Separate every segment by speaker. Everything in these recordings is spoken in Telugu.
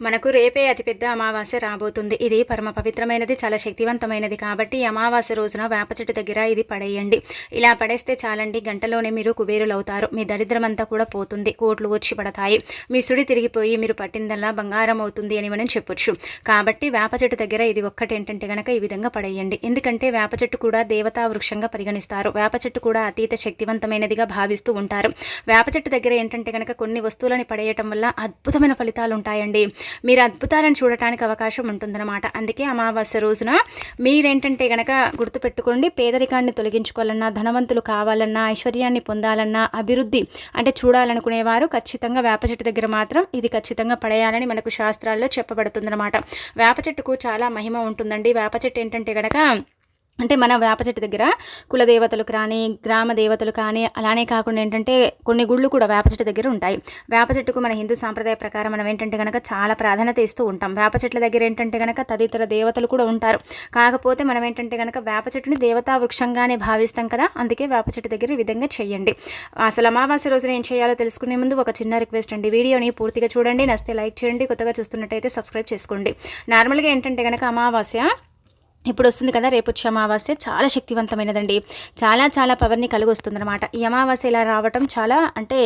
Speaker 1: మనకు రేపే అతిపెద్ద అమావాస్య రాబోతుంది. ఇది పరమ పవిత్రమైనది చాలా శక్తివంతమైనది కాబట్టి అమావాస్య రోజున వేప చెట్టు దగ్గర ఇది పడేయండి. ఇలా పడేస్తే చాలండి గంటలోనే మీరు కుబేరులు అవుతారు మీ దరిద్రమంతా కూడా పోతుంది కోట్లు వచ్చి పడతాయి. మీ సుడి తిరిగిపోయి మీరు పట్టిందల్లా బంగారం అవుతుంది అని మనం చెప్పొచ్చు. కాబట్టి వేప చెట్టు దగ్గర ఇది ఒక్కటి ఏంటంటే గనక ఈ విధంగా పడేయండి. ఎందుకంటే వేప చెట్టు కూడా దేవతా వృక్షంగా పరిగణిస్తారు. వేప చెట్టు కూడా అతీత శక్తివంతమైనదిగా భావిస్తూ ఉంటారు. వేప చెట్టు దగ్గర ఏంటంటే గనక కొన్ని వస్తువులని పడేయటం వల్ల అద్భుతమైన ఫలితాలు ఉంటాయండి మీరు అద్భుతాలను చూడటానికి అవకాశం ఉంటుందన్నమాట. అందుకే అమావాస్య రోజున మీరేంటంటే గనక గుర్తుపెట్టుకోండి పేదరికాన్ని తొలగించుకోవాలన్నా ధనవంతులు కావాలన్నా ఐశ్వర్యాన్ని పొందాలన్నా అభివృద్ధి అంటే చూడాలనుకునేవారు ఖచ్చితంగా వేప చెట్టు దగ్గర మాత్రం ఇది ఖచ్చితంగా పడేయాలని మనకు శాస్త్రాల్లో చెప్పబడుతుందన్నమాట. వేప చెట్టుకు చాలా మహిమ ఉంటుందండి. వేప చెట్టు ఏంటంటే గనక అంటే మన వేప చెట్టు దగ్గర కులదేవతలు కానీ గ్రామ దేవతలు కానీ అలానే కాకుండా ఏంటంటే కొన్ని గుళ్ళు కూడా వేప చెట్టు దగ్గర ఉంటాయి. వేప చెట్టుకు మన హిందూ సాంప్రదాయ ప్రకారం మనం ఏంటంటే కనుక చాలా ప్రాధాన్యత ఇస్తూ ఉంటాం. వేప చెట్ల దగ్గర ఏంటంటే కనుక తదితర దేవతలు కూడా ఉంటారు. కాకపోతే మనం ఏంటంటే కనుక వేప చెట్టుని దేవతా వృక్షంగానే భావిస్తాం కదా అందుకే వేప చెట్టు దగ్గర ఈ విధంగా చేయండి. అసలు అమావాస్య రోజున ఏం చేయాలో తెలుసుకునే ముందు ఒక చిన్న రిక్వెస్ట్ అండి. వీడియోని పూర్తిగా చూడండి నస్తే లైక్ చేయండి కొత్తగా చూస్తున్నట్టయితే సబ్స్క్రైబ్ చేసుకోండి. నార్మల్గా ఏంటంటే కనుక అమావాస్య ఇప్పుడు వస్తుంది కదా రేపు వచ్చే అమావాస్య. చాలా శక్తివంతమైనదండి. చాలా చాలా పవర్ని కలిగి వస్తుందన్నమాట ఈ అమావాస్య ఇలా రావటం చాలా అంటే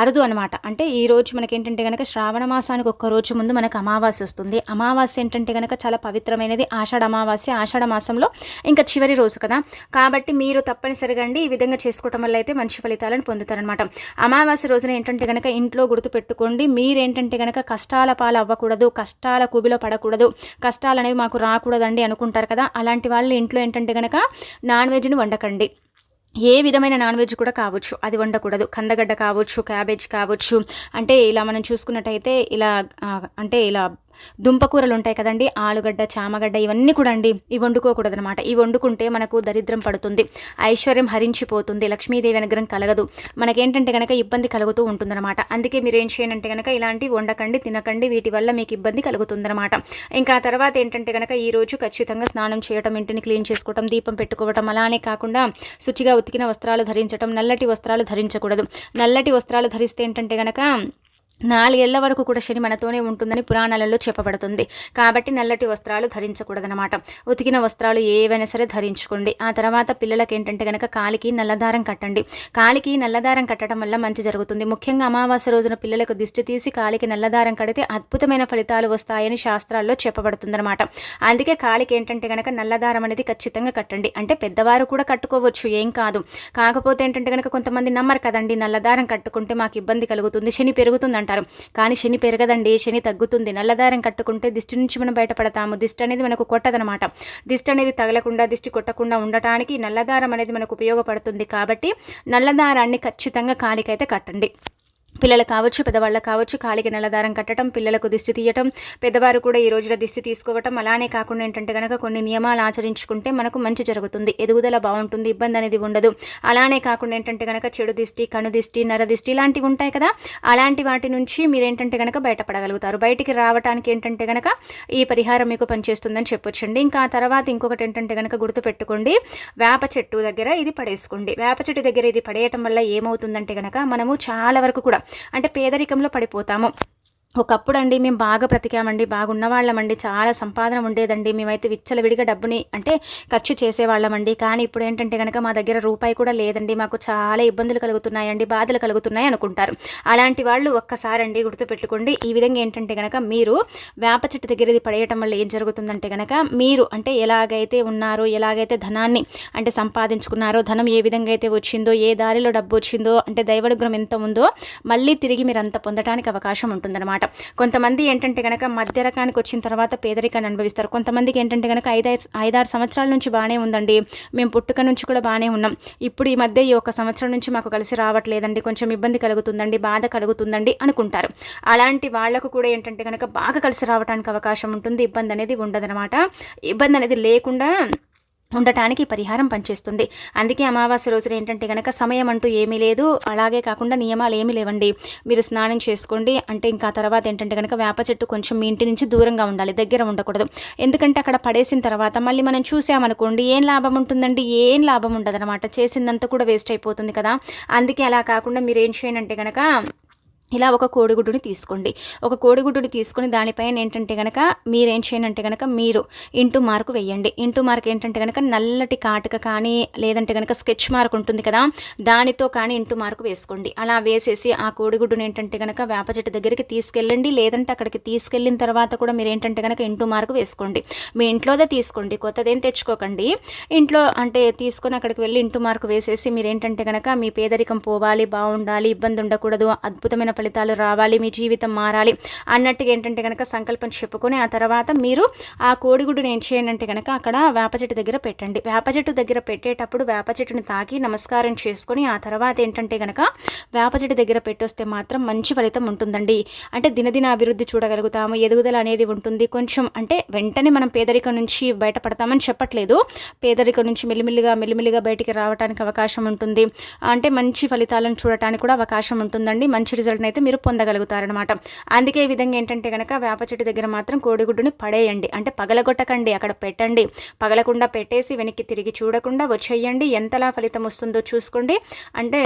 Speaker 1: అరుదు అనమాట అంటే ఈ రోజు మనకి ఏంటంటే కనుక శ్రావణ మాసానికి ఒక్క రోజు ముందు మనకు అమావాస్య వస్తుంది. అమావాస్య ఏంటంటే కనుక చాలా పవిత్రమైనది. ఆషాఢ అమావాస్య ఆషాఢ మాసంలో ఇంకా చివరి రోజు కదా. కాబట్టి మీరు తప్పనిసరిగా అండి ఈ విధంగా చేసుకోవటం వల్ల అయితే మంచి ఫలితాలను పొందుతారనమాట అమావాస్య రోజున ఏంటంటే కనుక ఇంట్లో గుర్తు పెట్టుకోండి మీరేంటంటే కనుక కష్టాల పాలు అవ్వకూడదు కష్టాల కుబిలో పడకూడదు. కష్టాలు అనేవి మాకు రాకూడదండి అనుకుంటారు కదా? అలాంటి వాళ్ళు ఇంట్లో ఏంటంటే కనుక నాన్ వెజ్ని వండకండి. ఏ విధమైన నాన్ వెజ్ కూడా కావచ్చు. అది వండకూడదు. కందగడ్డ కావచ్చు క్యాబేజ్ కావచ్చు. అంటే ఇలా మనం చూసుకున్నట్టయితే ఇలా అంటే ఇలా దుంపకూరలు ఉంటాయి కదండి ఆలుగడ్డ చామగడ్డ ఇవన్నీ కూడా అండి ఇవి వండుకోకూడదు అనమాట ఇవి వండుకుంటే మనకు దరిద్రం పడుతుంది ఐశ్వర్యం హరించిపోతుంది లక్ష్మీదేవి అనుగ్రహం కలగదు మనకేంటంటే కనుక ఇబ్బంది కలుగుతూ ఉంటుందన్నమాట అందుకే మీరు ఏం చేయనంటే కనుక ఇలాంటివి వండకండి తినకండి వీటి వల్ల మీకు ఇబ్బంది కలుగుతుందన్నమాట ఇంకా తర్వాత ఏంటంటే కనుక ఈరోజు ఖచ్చితంగా స్నానం చేయటం ఇంటిని క్లీన్ చేసుకోవటం దీపం పెట్టుకోవటం అలానే కాకుండా శుచిగా ఉతికిన వస్త్రాలు ధరించటం నల్లటి వస్త్రాలు ధరించకూడదు. నల్లటి వస్త్రాలు ధరిస్తే ఏంటంటే కనుక నాలుగేళ్ళ వరకు కూడా శని మనతోనే ఉంటుందని పురాణాలలో చెప్పబడుతుంది. కాబట్టి నల్లటి వస్త్రాలు ధరించకూడదనమాట ఉతికిన వస్త్రాలు ఏవైనా సరే ధరించుకోండి. ఆ తర్వాత పిల్లలకి ఏంటంటే కనుక కాలికి నల్లదారం కట్టండి. కాలికి నల్లదారం కట్టడం వల్ల మంచి జరుగుతుంది. ముఖ్యంగా అమావాస్య రోజున పిల్లలకు దిష్టి తీసి కాలికి నల్లదారం కడితే అద్భుతమైన ఫలితాలు వస్తాయని శాస్త్రాల్లో చెప్పబడుతుందన్నమాట. అందుకే కాలికి ఏంటంటే కనుక నల్లదారం అనేది ఖచ్చితంగా కట్టండి. అంటే పెద్దవారు కూడా కట్టుకోవచ్చు ఏం కాదు. కాకపోతే ఏంటంటే కనుక కొంతమంది నమ్మరు కదండి నల్లదారం కట్టుకుంటే మాకు ఇబ్బంది కలుగుతుంది శని పెరుగుతుందంట అంటారు కానీ శని పెరగదండి. శని తగ్గుతుంది. నల్లదారం కట్టుకుంటే దిష్టి నుంచి మనం బయటపడతాము. దిష్టి అనేది మనకు కొట్టదనమాట. దిష్టి అనేది తగలకుండా దిష్టి కొట్టకుండా ఉండటానికి నల్లదారం అనేది మనకు ఉపయోగపడుతుంది. కాబట్టి నల్లదారాన్ని ఖచ్చితంగా కాలికైతే కట్టండి. పిల్లలు కావచ్చు పెద్దవాళ్ళకు కావచ్చు కాలికి నల్లదారం కట్టడం పిల్లలకు దిష్టి తీయటం పెద్దవారు కూడా ఈ రోజున దిష్టి తీసుకోవటం అలానే కాకుండా ఏంటంటే కనుక కొన్ని నియమాలు ఆచరించుకుంటే మనకు మంచి జరుగుతుంది. ఎదుగుదల బాగుంటుంది ఇబ్బంది అనేది ఉండదు. అలానే కాకుండా ఏంటంటే కనుక చెడు దిష్టి కను దిష్టి నర దిష్టి ఇలాంటివి ఉంటాయి కదా అలాంటి వాటి నుంచి మీరు ఏంటంటే కనుక బయటపడగలుగుతారు. బయటికి రావడానికి ఏంటంటే కనుక ఈ పరిహారం మీకు పనిచేస్తుందని చెప్పొచ్చండి. ఇంకా తర్వాత ఇంకొకటి ఏంటంటే కనుక గుర్తుపెట్టుకోండి వేప చెట్టు దగ్గర ఇది పడేసుకోండి. వేప చెట్టు దగ్గర ఇది పడేయటం వల్ల ఏమవుతుందంటే కనుక మనము చాలా వరకు కూడా అంటే పేదరికంలో పడిపోతాము. ఒకప్పుడు అండి మేము బాగా బ్రతికామండి బాగున్న వాళ్ళమండి చాలా సంపాదన ఉండేదండి. మేమైతే విచ్చలవిడిగా డబ్బుని అంటే ఖర్చు చేసేవాళ్ళమండి. కానీ ఇప్పుడు ఏంటంటే కనుక మా దగ్గర రూపాయి కూడా లేదండి. మాకు చాలా ఇబ్బందులు కలుగుతున్నాయండి బాధలు కలుగుతున్నాయి అనుకుంటారు. అలాంటి వాళ్ళు ఒక్కసారండి గుర్తుపెట్టుకోండి. ఈ విధంగా ఏంటంటే కనుక మీరు వేప చెట్టు దగ్గర ఇది పడేయటం వల్ల ఏం జరుగుతుందంటే కనుక మీరు అంటే ఎలాగైతే ఉన్నారో ఎలాగైతే ధనాన్ని అంటే సంపాదించుకున్నారో ధనం ఏ విధంగా అయితే వచ్చిందో ఏ దారిలో డబ్బు వచ్చిందో అంటే దైవడుగ్రం ఎంత ఉందో మళ్ళీ తిరిగి మీరు అంత పొందడానికి అవకాశం ఉంటుందన్నమాట. కొంతమంది ఏంటంటే కనుక మధ్య రకానికి వచ్చిన తర్వాత పేదరికాన్ని అనుభవిస్తారు. కొంతమందికి ఏంటంటే కనుక ఐదారు ఐదారు సంవత్సరాల నుంచి బాగానే ఉందండి. మేము పుట్టుక నుంచి కూడా బాగానే ఉన్నాం. ఇప్పుడు ఈ మధ్య ఈ ఒక సంవత్సరం నుంచి మాకు కలిసి రావట్లేదండి. కొంచెం ఇబ్బంది కలుగుతుందండి బాధ కలుగుతుందండి అనుకుంటారు. అలాంటి వాళ్ళకు కూడా ఏంటంటే కనుక బాగా కలిసి రావడానికి అవకాశం ఉంటుంది. ఇబ్బంది అనేది ఉండదనమాట ఇబ్బంది అనేది లేకుండా ఉండటానికి పరిహారం పనిచేస్తుంది. అందుకే అమావాస్య రోజున ఏంటంటే కనుక సమయం అంటూ ఏమీ లేదు. అలాగే కాకుండా నియమాలు ఏమీ లేవండి. మీరు స్నానం చేసుకోండి. అంటే ఇంకా తర్వాత ఏంటంటే కనుక వేప చెట్టు కొంచెం మీ ఇంటి నుంచి దూరంగా ఉండాలి. దగ్గర ఉండకూడదు. ఎందుకంటే అక్కడ పడేసిన తర్వాత మళ్ళీ మనం చూసామనుకోండి ఏం లాభం ఉంటుందండి? ఏం లాభం ఉండదు అనమాట చేసిందంతా కూడా వేస్ట్ అయిపోతుంది కదా. అందుకే అలా కాకుండా మీరు ఏం చేయనంటే కనుక ఇలా ఒక కోడిగుడ్డుని తీసుకోండి. ఒక కోడిగుడ్డుని తీసుకొని దానిపైన ఏంటంటే కనుక మీరేం చేయనంటే కనుక మీరు ఇంటూ మార్కు వేయండి. ఇంటూ మార్క్ ఏంటంటే కనుక నల్లటి కాటుక కానీ లేదంటే కనుక స్కెచ్ మార్క్ ఉంటుంది కదా దానితో కానీ ఇంటూ మార్కు వేసుకోండి. అలా వేసేసి ఆ కోడిగుడ్డుని ఏంటంటే కనుక వేప చెట్టు దగ్గరికి తీసుకెళ్ళండి. లేదంటే అక్కడికి తీసుకెళ్ళిన తర్వాత కూడా మీరు ఏంటంటే కనుక ఇంటూ మార్కు వేసుకోండి. మీ ఇంట్లోదే తీసుకోండి. కొత్తదేం తెచ్చుకోకండి. ఇంట్లో అంటే తీసుకొని అక్కడికి వెళ్ళి ఇంటూ మార్కు వేసేసి మీరు ఏంటంటే కనుక మీ పేదరికం పోవాలి బాగుండాలి ఇబ్బంది ఉండకూడదు అద్భుతమైన ఫలితాలు రావాలి మీ జీవితం మారాలి అన్నట్టుగా ఏంటంటే కనుక సంకల్పం చెప్పుకొని ఆ తర్వాత మీరు ఆ కోడిగుడ్డుని ఏం చేయండి అంటే కనుక అక్కడ వేప చెట్టు దగ్గర పెట్టండి. వేప చెట్టు దగ్గర పెట్టేటప్పుడు వేప చెట్టుని తాకి నమస్కారం చేసుకొని ఆ తర్వాత ఏంటంటే కనుక వేప చెట్టు దగ్గర పెట్టొస్తే మాత్రం మంచి ఫలితం ఉంటుందండి. అంటే దినదిన అభివృద్ధి చూడగలుగుతాము ఎదుగుదల అనేది ఉంటుంది. కొంచెం అంటే వెంటనే మనం పేదరికం నుంచి బయటపడతామని చెప్పట్లేదు. పేదరికం నుంచి మెల్లిమెల్లిగా మెల్లిమెల్లిగా బయటికి రావడానికి అవకాశం ఉంటుంది. అంటే మంచి ఫలితాలను చూడటానికి కూడా అవకాశం ఉంటుందండి. మంచి రిజల్ట్ అయితే మీరు పొందగలుగుతారనమాట అందుకే ఈ విధంగా ఏంటంటే కనుక వేప చెట్టు దగ్గర మాత్రం కోడిగుడ్డుని పడేయండి. అంటే పగలగొట్టకండి అక్కడ పెట్టండి. పగలకుండా పెట్టేసి వెనక్కి తిరిగి చూడకుండా వచ్చేయండి. ఎంతలా ఫలితం వస్తుందో చూసుకోండి. అంటే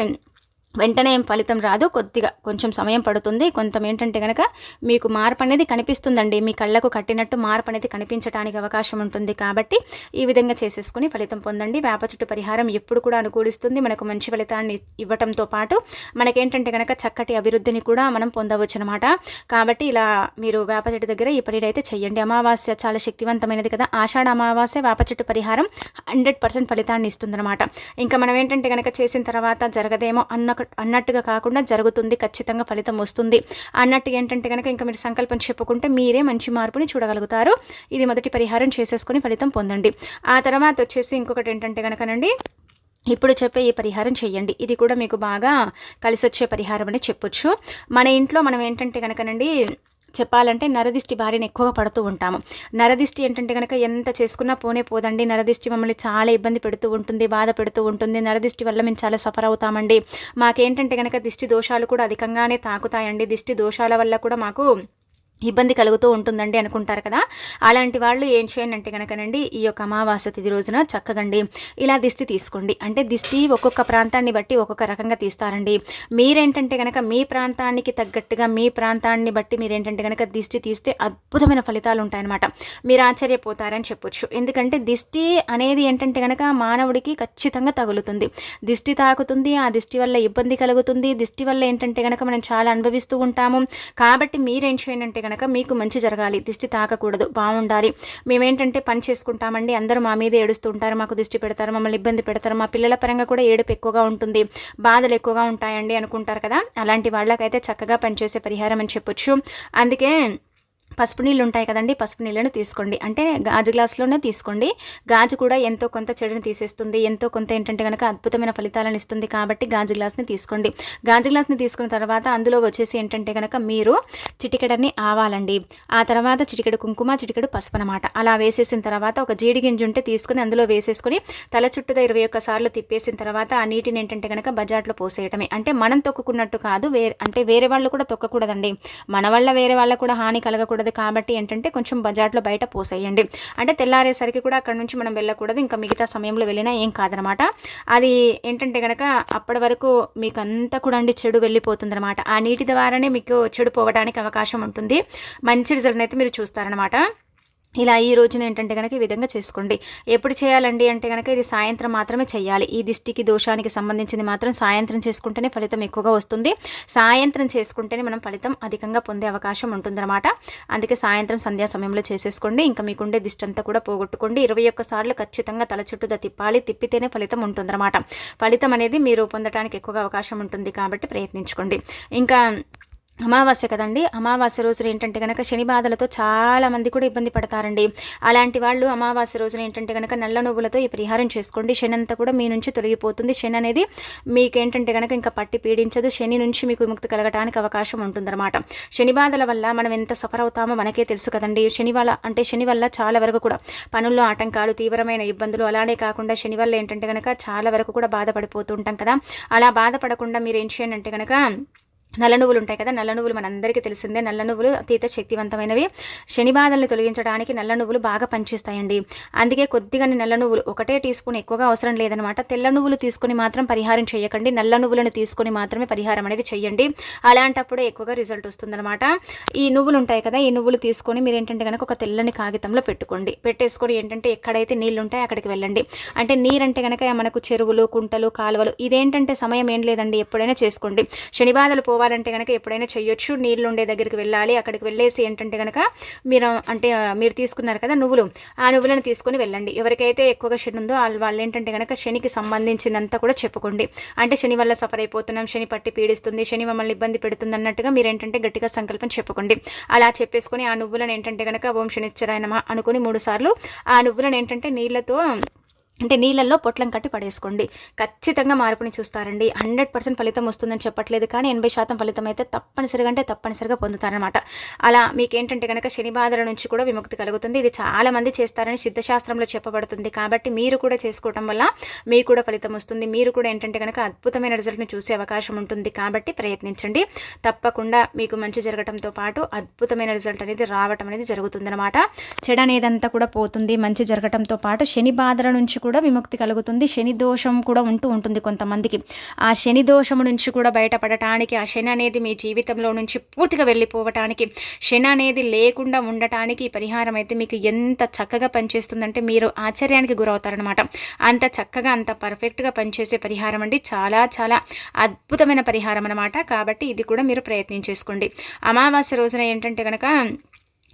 Speaker 1: వెంటనే ఏం ఫలితం రాదు. కొద్దిగా కొంచెం సమయం పడుతుంది. కొంత ఏంటంటే కనుక మీకు మార్పు అనేది కనిపిస్తుందండి. మీ కళ్ళకు కట్టినట్టు మార్పు అనేది కనిపించడానికి అవకాశం ఉంటుంది. కాబట్టి ఈ విధంగా చేసేసుకుని ఫలితం పొందండి. వేప చుట్టు పరిహారం ఎప్పుడు కూడా అనుకూలిస్తుంది. మనకు మంచి ఫలితాన్ని ఇవ్వటంతో పాటు మనకేంటంటే కనుక చక్కటి అభివృద్ధిని కూడా మనం పొందవచ్చు అనమాట కాబట్టి ఇలా మీరు వేప చెట్టు దగ్గర ఈ పనిని అయితే చేయండి అమావాస్య చాలా శక్తివంతమైనది కదా. ఆషాఢ అమావాస్య వేప చెట్టు పరిహారం హండ్రెడ్ పర్సెంట్ ఫలితాన్ని ఇస్తుందన్నమాట ఇంకా మనం ఏంటంటే కనుక చేసిన తర్వాత జరగదేమో అన్న అన్నట్టుగా కాకుండా జరుగుతుంది ఖచ్చితంగా ఫలితం వస్తుంది. అన్నట్టు ఏంటంటే కనుక ఇంకా మీరు సంకల్పం చెప్పుకుంటే మీరే మంచి మార్పుని చూడగలుగుతారు. ఇది మొదటి పరిహారం చేసేసుకొని ఫలితం పొందండి. ఆ తర్వాత వచ్చేసి ఇంకొకటి ఏంటంటే కనుకనండి ఇప్పుడు చెప్పే ఈ పరిహారం చేయండి ఇది కూడా మీకు బాగా కలిసి వచ్చే పరిహారం అని చెప్పొచ్చు. మన ఇంట్లో మనం ఏంటంటే కనుకనండి చెప్పాలంటే నరదిష్టి బారిన ఎక్కువగా పడుతూ ఉంటాము. నరదిష్టి ఏంటంటే కనుక ఎంత చేసుకున్నా పోనే పోదండి. నరదిష్టి మమ్మల్ని చాలా ఇబ్బంది పెడుతూ ఉంటుంది బాధ పెడుతూ ఉంటుంది. నరదిష్టి వల్ల మేము చాలా సఫర్ అవుతామండి. మాకేంటంటే కనుక దిష్టి దోషాలు కూడా అధికంగానే తాకుతాయండి. దిష్టి దోషాల వల్ల కూడా మాకు ఇబ్బంది కలుగుతూ ఉంటుందండి అనుకుంటారు కదా. అలాంటి వాళ్ళు ఏం చేయనంటే కనుకనండి ఈ యొక్క అమావాస్య తిథి రోజున చక్కగండి ఇలా దిష్టి తీసుకోండి. అంటే దిష్టి ఒక్కొక్క ప్రాంతాన్ని బట్టి ఒక్కొక్క రకంగా తీస్తారండి. మీరేంటంటే కనుక మీ ప్రాంతానికి తగ్గట్టుగా మీ ప్రాంతాన్ని బట్టి మీరేంటంటే కనుక దిష్టి తీస్తే అద్భుతమైన ఫలితాలు ఉంటాయన్నమాట. మీరు ఆశ్చర్యపోతారని చెప్పొచ్చు. ఎందుకంటే దిష్టి అనేది ఏంటంటే కనుక మానవుడికి ఖచ్చితంగా తగులుతుంది. దిష్టి తాకుతుంది ఆ దిష్టి వల్ల ఇబ్బంది కలుగుతుంది. దిష్టి వల్ల ఏంటంటే కనుక మనం చాలా అనుభవిస్తూ ఉంటాము. కాబట్టి మీరేం చేయనంటే కనుక మీకు మంచి జరగాలి దిష్టి తాకకూడదు బాగుండాలి మేమేంటంటే పని చేసుకుంటామండి అందరూ మా మీద ఏడుస్తూ ఉంటారు మాకు దిష్టి పెడతారు మమ్మల్ని ఇబ్బంది పెడతారు మా పిల్లల పరంగా కూడా ఏడుపు ఎక్కువగా ఉంటుంది బాధలు ఎక్కువగా ఉంటాయండి అనుకుంటారు కదా. అలాంటి వాళ్ళకైతే చక్కగా పనిచేసే పరిహారం అని చెప్పొచ్చు. అందుకే పసుపు నీళ్ళు ఉంటాయి కదండి పసుపు నీళ్ళను తీసుకోండి. అంటే గాజు గ్లాసులోనే తీసుకోండి. గాజు కూడా ఎంతో కొంత చెడుని తీసేస్తుంది. ఎంతో కొంత ఏంటంటే కనుక అద్భుతమైన ఫలితాలను ఇస్తుంది కాబట్టి గాజు గ్లాస్ని తీసుకోండి. గాజు గ్లాస్ని తీసుకున్న తర్వాత అందులో వచ్చేసి ఏంటంటే కనుక మీరు చిటికెడని ఆవాలండి. ఆ తర్వాత చిటికెడు కుంకుమ చిటికెడు పసుపు అనమాట అలా వేసేసిన తర్వాత ఒక జీడి గింజ ఉంటే తీసుకుని అందులో వేసేసుకుని తల చుట్టూ ఇరవై ఒక్క సార్లు తిప్పేసిన తర్వాత ఆ నీటిని ఏంటంటే కనుక బజార్లో పోసేయటమే. అంటే మనం తొక్కుకున్నట్టు కాదు వేరే అంటే వేరే వాళ్ళు కూడా తొక్కకూడదండి. మన వల్ల వేరే వాళ్ళకు కూడా హాని కలగకూడదు ఉండదు కాబట్టి ఏంటంటే కొంచెం బజార్లో బయట పోసేయండి. అంటే తెల్లారేసరికి కూడా అక్కడ నుంచి మనం వెళ్ళకూడదు. ఇంకా మిగతా సమయంలో వెళ్ళినా ఏం కాదనమాట. అది ఏంటంటే కనుక అప్పటి వరకు మీకు అంతా కూడా అండి చెడు వెళ్ళిపోతుంది అనమాట ఆ నీటి ద్వారానే మీకు చెడు పోవడానికి అవకాశం ఉంటుంది. మంచి రిజల్ట్ అయితే మీరు చూస్తారనమాట. ఇలా ఈ రోజున ఏంటంటే కనుక ఈ విధంగా చేసుకోండి. ఎప్పుడు చేయాలండి అంటే కనుక ఇది సాయంత్రం మాత్రమే చేయాలి. ఈ దిష్టికి దోషానికి సంబంధించింది మాత్రం సాయంత్రం చేసుకుంటేనే ఫలితం ఎక్కువగా వస్తుంది. సాయంత్రం చేసుకుంటేనే మనం ఫలితం అధికంగా పొందే అవకాశం ఉంటుందన్నమాట. అందుకే సాయంత్రం సంధ్యా సమయంలో చేసేసుకోండి. ఇంకా మీకుండే దిష్టి అంతా కూడా పోగొట్టుకోండి. ఇరవై ఒక్కసార్లు ఖచ్చితంగా తల చుట్టూ తిప్పాలి. తిప్పితేనే ఫలితం ఉంటుందన్నమాట. ఫలితం అనేది మీరు పొందడానికి ఎక్కువగా అవకాశం ఉంటుంది కాబట్టి ప్రయత్నించుకోండి. ఇంకా అమావాస్య కదండి. అమావాస్య రోజున ఏంటంటే కనుక శని బాధలతో చాలామంది కూడా ఇబ్బంది పడతారండి. అలాంటి వాళ్ళు అమావాస్య రోజున ఏంటంటే కనుక నల్ల నువ్వులతో ఈ పరిహారం చేసుకోండి. శని అంతా కూడా మీ నుంచి తొలగిపోతుంది. శని అనేది మీకేంటంటే కనుక ఇంకా పట్టి పీడించదు. శని నుంచి మీకు విముక్తి కలగడానికి అవకాశం ఉంటుందన్నమాట. శని బాధల వల్ల మనం ఎంత సఫర్ అవుతామో మనకే తెలుసు కదండి. శని వల్ల అంటే శని వల్ల చాలా వరకు కూడా పనుల్లో ఆటంకాలు తీవ్రమైన ఇబ్బందులు అలానే కాకుండా శని వల్ల ఏంటంటే కనుక చాలా వరకు కూడా బాధపడిపోతూ ఉంటాం కదా. అలా బాధపడకుండా మీరు ఏం చేయండి అంటే కనుక నల్ల నువ్వులు ఉంటాయి కదా నల్ల నువ్వులు మనందరికీ తెలిసిందే. నల్ల నువ్వులు అతీత శక్తివంతమైనవి. శని బాధలను తొలగించడానికి నల్ల నువ్వులు బాగా పనిచేస్తాయండి. అందుకే కొద్దిగా నల్ల నువ్వులు ఒకటే టీ స్పూన్ ఎక్కువగా అవసరం లేదనమాట తెల్ల నువ్వులు తీసుకొని మాత్రం పరిహారం చేయకండి. నల్ల నువ్వులను తీసుకొని మాత్రమే పరిహారం అనేది చేయండి. అలాంటప్పుడే ఎక్కువగా రిజల్ట్ వస్తుందన్నమాట. ఈ నువ్వులు ఉంటాయి కదా ఈ నువ్వులు తీసుకొని మీరు ఏంటంటే కనుక ఒక తెల్లని కాగితంలో పెట్టుకోండి. పెట్టేసుకొని ఏంటంటే ఎక్కడైతే నీళ్ళు ఉంటాయి అక్కడికి వెళ్ళండి. అంటే నీరంటే కనుక మనకు చెరువులు కుంటలు కాలువలు ఇదేంటంటే సమయం ఏం లేదండి ఎప్పుడైనా చేసుకోండి. శని బాధలు పోవాలంటే కనుక ఎప్పుడైనా చేయొచ్చు నీళ్ళు ఉండే దగ్గరికి వెళ్ళాలి. అక్కడికి వెళ్ళేసి ఏంటంటే కనుక మీరు అంటే మీరు తీసుకున్నారు కదా నువ్వులు. ఆ నువ్వులను తీసుకొని వెళ్ళండి. ఎవరికైతే ఎక్కువగా శని ఉందో వాళ్ళు ఏంటంటే కనుక శనికి సంబంధించిందంతా కూడా చెప్పుకోండి. అంటే శని వల్ల సఫర్ అయిపోతున్నాం. శని పట్టి పీడిస్తుంది. శని మమ్మల్ని ఇబ్బంది పెడుతుంది అన్నట్టుగా మీరు ఏంటంటే గట్టిగా సంకల్పం చెప్పుకోండి. అలా చెప్పేసుకొని ఆ నువ్వులను ఏంటంటే కనుక ఓం శనిచ్చరాయనమా అనుకుని మూడు సార్లు ఆ నువ్వులను ఏంటంటే నీళ్ళతో అంటే నీళ్ళల్లో పొట్లం కట్టి పడేసుకోండి. ఖచ్చితంగా మార్పుని చూస్తారండి. హండ్రెడ్ పర్సెంట్ ఫలితం వస్తుందని చెప్పట్లేదు కానీ ఎనభై శాతం ఫలితం అయితే తప్పనిసరిగా అంటే తప్పనిసరిగా పొందుతారనమాట అలా మీకేంటంటే కనుక శని బాధల నుంచి కూడా విముక్తి కలుగుతుంది. ఇది చాలా మంది చేస్తారని సిద్ధశాస్త్రంలో చెప్పబడుతుంది కాబట్టి మీరు కూడా చేసుకోవటం వల్ల మీకు కూడా ఫలితం వస్తుంది. మీరు కూడా ఏంటంటే కనుక అద్భుతమైన రిజల్ట్ని చూసే అవకాశం ఉంటుంది కాబట్టి ప్రయత్నించండి. తప్పకుండా మీకు మంచి జరగడంతో పాటు అద్భుతమైన రిజల్ట్ అనేది రావటం అనేది జరుగుతుందనమాట చెడు అనేదంతా కూడా పోతుంది. మంచి జరగటంతో పాటు శని బాధల నుంచి కూడా విముక్తి కలుగుతుంది. శని దోషం కూడా ఉంటూ ఉంటుంది కొంతమందికి. ఆ శని దోషము నుంచి కూడా బయటపడటానికి ఆ శని అనేది మీ జీవితంలో నుంచి పూర్తిగా వెళ్ళిపోవటానికి శని అనేది లేకుండా ఉండటానికి పరిహారం అయితే మీకు ఎంత చక్కగా పనిచేస్తుందంటే మీరు ఆశ్చర్యానికి గురవుతారనమాట అంత చక్కగా అంత పర్ఫెక్ట్గా పనిచేసే పరిహారం అండి. చాలా చాలా అద్భుతమైన పరిహారం అనమాట కాబట్టి ఇది కూడా మీరు ప్రయత్నం చేసుకోండి. అమావాస్య రోజున ఏంటంటే కనుక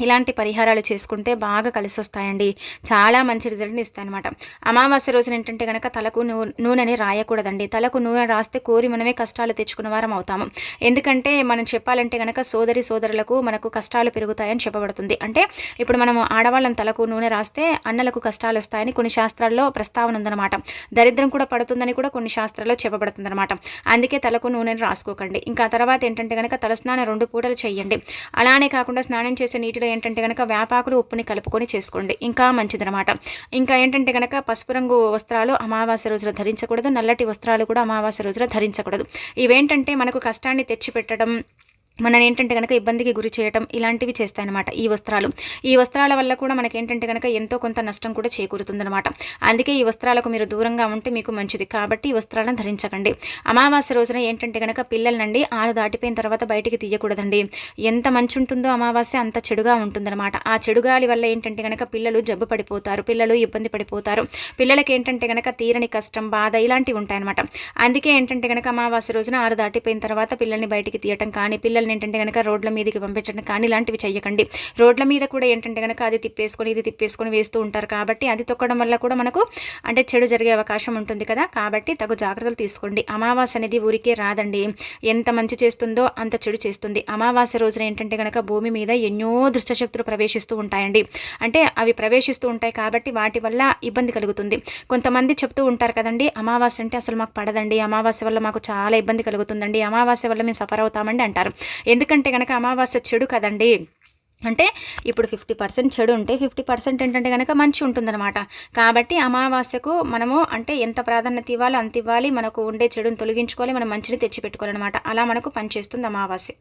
Speaker 1: ఇలాంటి పరిహారాలు చేసుకుంటే బాగా కలిసి వస్తాయండి చాలా మంచి రిజల్ట్ని ఇస్తాయన్నమాట. అమావాస్య రోజున ఏంటంటే కనుక తలకు నూనెని రాయకూడదండి. తలకు నూనె రాస్తే కోరి మనమే కష్టాలు తెచ్చుకున్న వారం అవుతాము. ఎందుకంటే మనం చెప్పాలంటే కనుక సోదరి సోదరులకు మనకు కష్టాలు పెరుగుతాయని చెప్పబడుతుంది. అంటే ఇప్పుడు మనం ఆడవాళ్ళని తలకు నూనె రాస్తే అన్నలకు కష్టాలు వస్తాయని కొన్ని శాస్త్రాల్లో ప్రస్తావన ఉందన్నమాట. దరిద్రం కూడా పడుతుందని కూడా కొన్ని శాస్త్రాల్లో చెప్పబడుతుందన్నమాట. అందుకే తలకు నూనెని రాసుకోకండి. ఇంకా తర్వాత ఏంటంటే కనుక తలస్నానం రెండు పూటలు చేయండి. అలానే కాకుండా స్నానం చేసే నీటిలో ఇందులో ఏంటంటే కనుక వేపాకులు ఉప్పుని కలుపుకొని చేసుకోండి. ఇంకా మంచిదనమాట ఇంకా ఏంటంటే కనుక పసుపు రంగు వస్త్రాలు అమావాస్య రోజున ధరించకూడదు. నల్లటి వస్త్రాలు కూడా అమావాస్య రోజున ధరించకూడదు. ఇవేంటంటే మనకు కష్టాన్ని తెచ్చిపెట్టడం మనని ఏంటంటే కనుక ఇబ్బందికి గురి చేయటం ఇలాంటివి చేస్తాయన్నమాట ఈ వస్త్రాలు. ఈ వస్త్రాల వల్ల కూడా మనకి ఏంటంటే కనుక ఎంతో కొంత నష్టం కూడా చేకూరుతుందన్నమాట. అందుకే ఈ వస్త్రాలకు మీరు దూరంగా ఉంటే మీకు మంచిది. కాబట్టి ఈ వస్త్రాలను ధరించకండి. అమావాస్య రోజున ఏంటంటే కనుక పిల్లలనండి ఆరు దాటిపోయిన తర్వాత బయటికి తీయకూడదండి. ఎంత మంచి ఉంటుందో అమావాస్య అంత చెడుగా ఉంటుందన్నమాట. ఆ చెడుగాలి వల్ల ఏంటంటే కనుక పిల్లలు జబ్బు పడిపోతారు పిల్లలు ఇబ్బంది పడిపోతారు. పిల్లలకి ఏంటంటే కనుక తీరని కష్టం బాధ ఇలాంటివి ఉంటాయన్నమాట. అందుకే ఏంటంటే కనుక అమావాస్య రోజున ఆరు దాటిపోయిన తర్వాత పిల్లల్ని బయటికి తీయటం కానీ పిల్లలు పిల్లల్ని ఏంటంటే కనుక రోడ్ల మీదకి పంపించడం కానీ ఇలాంటివి చెయ్యకండి. రోడ్ల మీద కూడా ఏంటంటే కనుక అది తిప్పేసుకొని ఇది తిప్పేసుకొని వేస్తూ ఉంటారు కాబట్టి అది తొక్కడం వల్ల కూడా మనకు అంటే చెడు జరిగే అవకాశం ఉంటుంది కదా. కాబట్టి తగు జాగ్రత్తలు తీసుకోండి. అమావాస్య అనేది ఊరికే రాదండి. ఎంత మంచి చేస్తుందో అంత చెడు చేస్తుంది. అమావాస్య రోజున ఏంటంటే కనుక భూమి మీద ఎన్నో దుష్టశక్తులు ప్రవేశిస్తూ ఉంటాయండి. అంటే అవి ప్రవేశిస్తూ ఉంటాయి కాబట్టి వాటి వల్ల ఇబ్బంది కలుగుతుంది. కొంతమంది చెప్తూ ఉంటారు కదండి అమావాస్య అంటే అసలు మాకు పడదండి. అమావాస్య వల్ల మాకు చాలా ఇబ్బంది కలుగుతుందండి. అమావాస్య వల్ల మేము సఫర్ అవుతామండి అంటారు. ఎందుకంటే కనుక అమావాస్య చెడు కదండి. అంటే ఇప్పుడు ఫిఫ్టీ పర్సెంట్ చెడు ఉంటే ఫిఫ్టీ పర్సెంట్ ఏంటంటే కనుక మంచి ఉంటుందన్నమాట. కాబట్టి అమావాస్యకు మనము అంటే ఎంత ప్రాధాన్యత ఇవ్వాలో అంత ఇవ్వాలి. మనకు ఉండే చెడుని తొలగించుకోవాలి. మనం మంచిని తెచ్చిపెట్టుకోవాలన్నమాట. అలా మనకు పనిచేస్తుంది అమావాస్య.